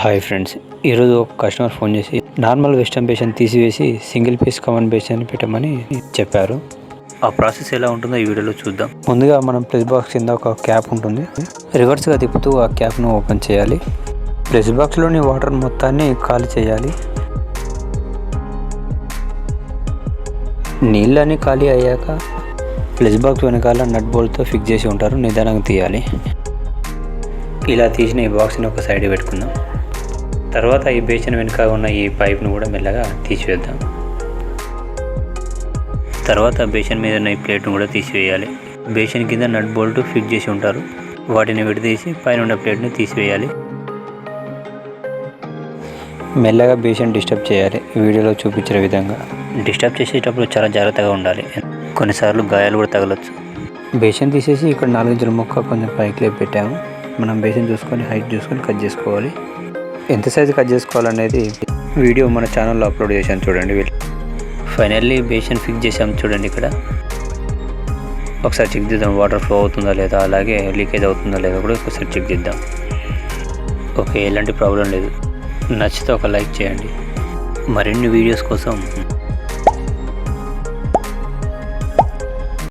Hi friends ఈరోజు ఒక customer phone చేసి నార్మల్ వెస్టర్న్ పేషన్ తీసివేసి సింగిల్ పీస్ కామన్ పేషన్ పెట్టమని చెప్పారు. ఆ ప్రాసెస్ ఎలా ఉంటుందో ఈ వీడియోలో చూద్దాం. ముందుగా మనం ప్లస్ బాక్స్ కింద ఒక క్యాప్ ఉంటుంది. రివర్స్గా తిప్పుతూ ఆ క్యాప్ను ఓపెన్ చేయాలి. ప్లస్ బాక్స్లోని వాటర్ మొత్తాన్ని ఖాళీ చేయాలి. నీళ్ళని ఖాళీ అయ్యాక ప్లస్ బాక్స్ వెనకాల నట్ బోల్ట్తో ఫిక్స్ చేసి ఉంటారు. నిదానంగా తీయాలి. ఇలా తీసిన ఈ బాక్స్ని ఒక సైడ్ పెట్టుకుందాం. తర్వాత ఈ బేసిన్ వెనుక ఉన్న ఈ పైప్ను కూడా మెల్లగా తీసివేద్దాం. తర్వాత బేసిన్ మీద ఉన్న ఈ ప్లేట్ను కూడా తీసివేయాలి. బేసిన్ కింద నట్ బోల్ట్ ఫిట్ చేసి ఉంటారు. వాటిని విడదీసి పైన ఉన్న ప్లేట్ని తీసివేయాలి. మెల్లగా బేసిన్ డిస్టర్బ్ చేయాలి. వీడియోలో చూపించిన విధంగా. డిస్టర్బ్ చేసేటప్పుడు చాలా జాగ్రత్తగా ఉండాలి. కొన్నిసార్లు గాయాలు కూడా తగలొచ్చు. బేసిన్ తీసేసి ఇక్కడ నాలుగించుల మొక్క కొంచెం పైకి లేపి పెట్టాము. మనం బేసిన్ చూసుకొని హైట్ చూసుకొని కట్ చేసుకోవాలి. ఎంత సైజు కట్ చేసుకోవాలనేది వీడియో మన ఛానల్లో అప్లోడ్ చేశాను చూడండి వీళ్ళు. ఫైనల్లీ బేషన్ ఫిక్స్ చేసాం చూడండి ఇక్కడ. ఒకసారి చెక్ చేద్దాం వాటర్ ఫ్లో అవుతుందా లేదా అలాగే లీకేజ్ అవుతుందా లేదా కూడా ఒకసారి చెక్ చేద్దాం. ఓకే ఎలాంటి ప్రాబ్లం లేదు. నచ్చితే ఒక లైక్ చేయండి. మరిన్ని వీడియోస్ కోసం